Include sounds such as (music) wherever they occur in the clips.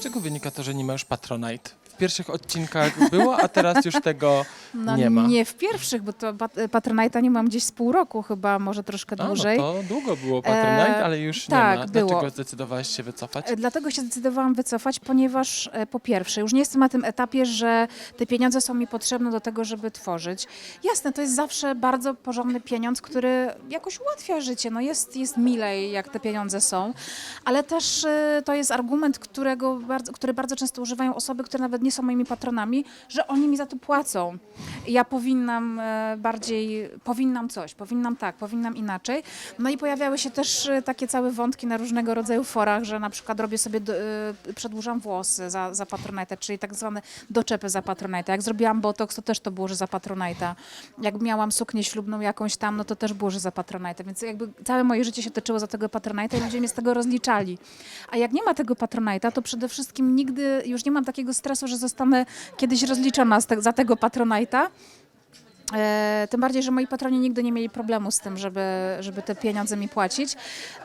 z czego wynika to, że nie ma już Patronite? W pierwszych odcinkach było, a teraz już tego (laughs) No nie ma. nie w pierwszych, bo to pat- Patronite'a nie mam gdzieś z pół roku chyba, może troszkę A, no dłużej. to długo było Patronite, E, ale już tak, nie ma. było. Dlaczego zdecydowałaś się wycofać? E, Dlatego się zdecydowałam wycofać, ponieważ e, po pierwsze, już nie jestem na tym etapie, że te pieniądze są mi potrzebne do tego, żeby tworzyć. Jasne, to jest zawsze bardzo porządny pieniądz, który jakoś ułatwia życie. No jest, jest milej, jak te pieniądze są, ale też e, to jest argument, którego bardzo, bardzo często używają osoby, które nawet nie są moimi patronami, że oni mi za to płacą. Ja powinnam e, bardziej, powinnam coś, powinnam tak, powinnam inaczej. No i pojawiały się też e, takie całe wątki na różnego rodzaju forach, że na przykład robię sobie, e, przedłużam włosy za, za Patronite'a, czyli tak zwane doczepy za Patronite'a. Jak zrobiłam botox, to też to było, że za Patronite'a. Jak miałam suknię ślubną jakąś tam, no to też było, że za Patronite'a. Więc jakby całe moje życie się toczyło za tego Patronite'a i ludzie mnie z tego rozliczali. A jak nie ma tego Patronite'a, to przede wszystkim nigdy już nie mam takiego stresu, że zostanę kiedyś rozliczona te, za tego Patronite'a. E, tym bardziej, że moi patroni nigdy nie mieli problemu z tym, żeby, żeby te pieniądze mi płacić.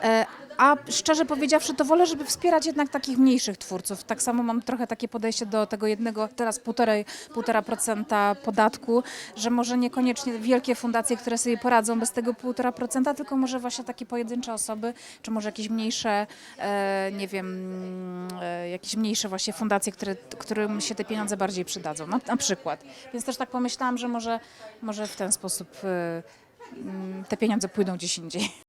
E, a szczerze powiedziawszy, to wolę, żeby wspierać jednak takich mniejszych twórców. Tak samo mam trochę takie podejście do tego jednego, teraz półtorej, półtora procenta podatku, że może niekoniecznie wielkie fundacje, które sobie poradzą bez tego półtora procenta, tylko może właśnie takie pojedyncze osoby, czy może jakieś mniejsze, e, nie wiem, e, jakieś mniejsze właśnie fundacje, które, którym się te pieniądze bardziej przydadzą, na, na przykład. Więc też tak pomyślałam, że może, może w ten sposób e, mm, te pieniądze pójdą gdzieś indziej.